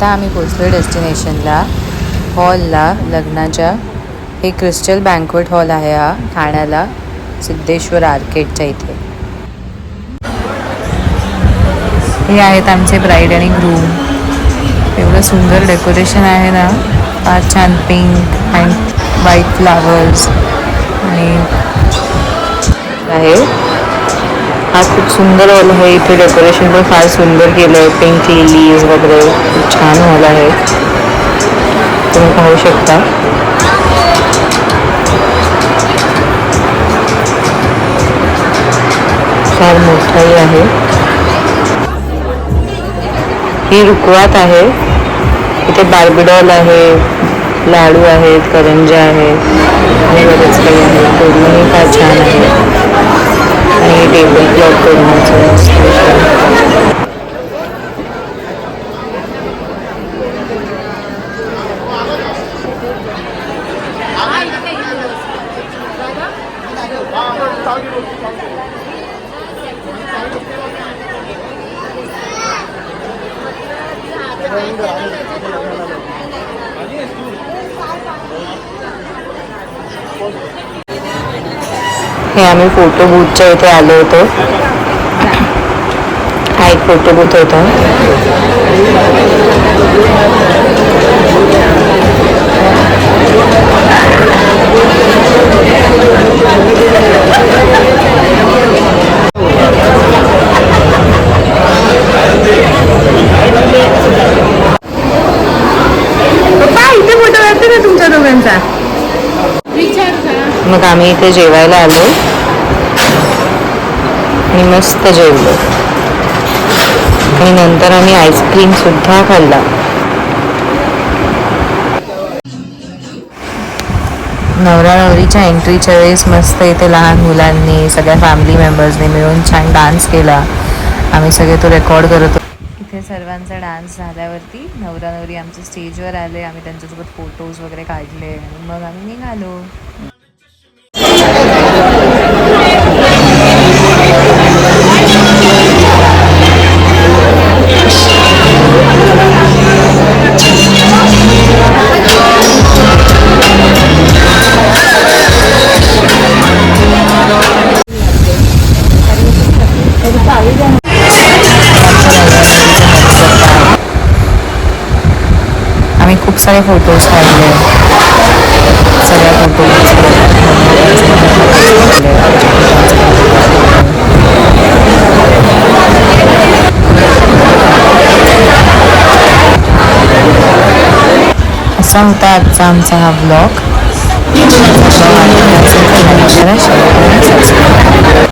आता आम्ही पोचलो डेस्टिनेशनला हॉलला लग्नाच्या. हे क्रिस्टल बँकवेट हॉल आहे हा ठाण्याला. सिद्धेश्वर आर्केडच्या इथे. हे आहेत आमचे ब्राईड आणि ग्रूम एवढं सुंदर डेकोरेशन आहे ना. फार छान पिंक अँड व्हाईट फ्लावर्स हा खूप सुंदर हॉल आहे. इथे डेकोरेशन पण फार सुंदर केलं आहे पिंक लिलीज वगैरे खूप छान हॉल आहे. तुम्ही पाहू शकता. फार मोठाही आहे. ही रुकवात आहे. इथे बार्बीडॉल आहे लाडू आहेत करंजा आहेत आणि बरेच काही आहे. पूर्णही फार छान आहे. they will build good mental institutions. Thank you. हे आम्ही फोटो बूथच्या इथे आलो होतो. हा एक फोटो बूथ होता. इथे फोटो काढते ना तुमच्या दोघांचा? मग आम्ही इथे जेवायला आलो. आणि मस्त जेवलो. आणि नंतर आम्ही आईस्क्रीम सुद्धा खाल्ला. नवरा नवरीच्या एंट्रीच्या वेळेस मस्त इथे लहान मुलांनी सगळ्या फॅमिली मेंबर्सनी मिळून छान डान्स केला. आम्ही सगळे तो रेकॉर्ड करत होतो. इथे सर्वांचा डान्स झाल्यावरती नवरा नवरी आमच्या स्टेजवर आले. आम्ही त्यांच्यासोबत फोटोज वगैरे काढले. आणि मग आम्ही निघालो. खूप सारे फोटोज काढले. सगळ्या फोटो असा होता आजचा आमचा हा ब्लॉग